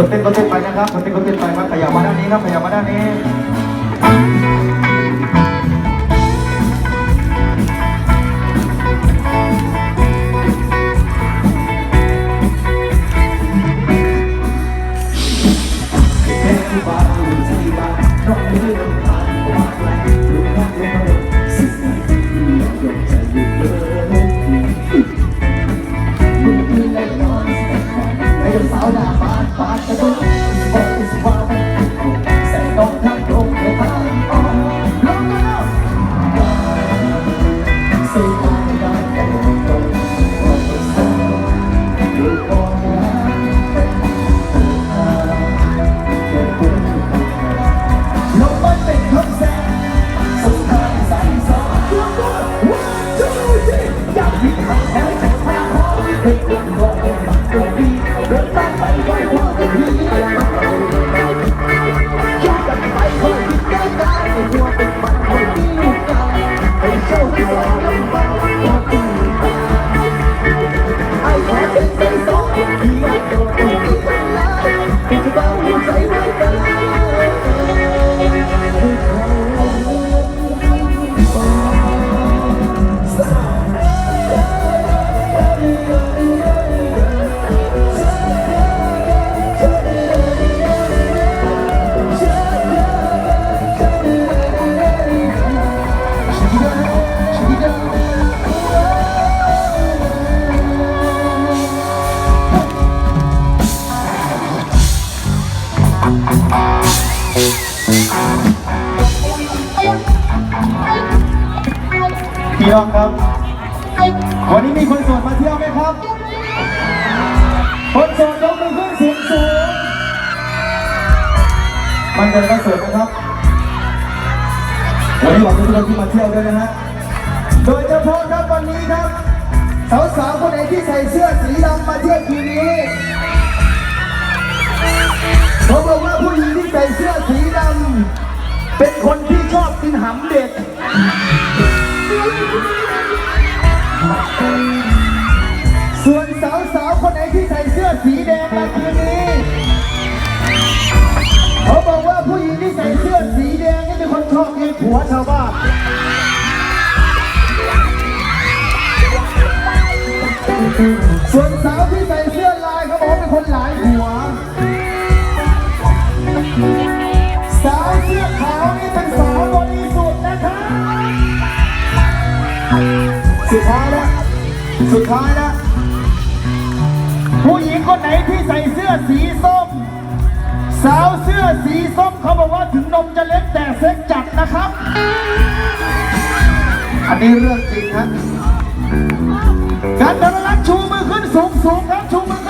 คนเต้นก็เต้นไปนะครับคนเต้นก็เต้นไปครับขยับมาด้านนี้ครับขยับมาด้านนี้ ให้คนบอกให้ฟังตัวดีเดินตามไปไว้ว่าจะดีอยากจะไปคอยคิดได้ได้ให้หัวเป็นมันคนดีกันให้โชคดีว่าลำบากพอดีไอ้แค่เป็นใจสองที่อยากโดนตัวดีกันเลยที่จะบ้าหัวใจ ไว้กันพี่น้องครับ วันนี้มีคนโสดมาเที่ยวไหมครับ คนโสดยกมือขึ้นสูงสูงมันเดินมาโสดนะครับ วันนี้หวังทุกคนที่มาเที่ยวด้วยนะฮะ โดยเฉพาะครับวันนี้ครับ สาวๆคนไหนที่ใส่เสื้อสีดำมาเที่ยวคืนนี้เขาบอกว่าผู้หญิงที่ใส่เสื้อสีดำเป็นคนที่ชอบกินหำเด็ก ส่วนสาวๆคนไหนที่ใส่เสื้อสีแดงมาคืนนี้เขาบอกว่าผู้หญิงที่ใส่เสื้อสีแดงนี่เป็นคนชอบเลี้ยงผัวชาวบ้านส่วนสาวที่ใส่เสื้อลายเขาบอกว่าเป็นคนหลายหัว สุดท้ายแล้ว สุดท้ายแล้ว ผู้หญิงคนไหนที่ใส่เสื้อสีส้ม สาวเสื้อสีส้มเขาบอกว่าถึงนมจะเล็กแต่เซ็กจัดนะครับ อันนี้เรื่องจริงครับการเดินรักชูมือขึ้นสูงสูงครับ ชูมือขึ้น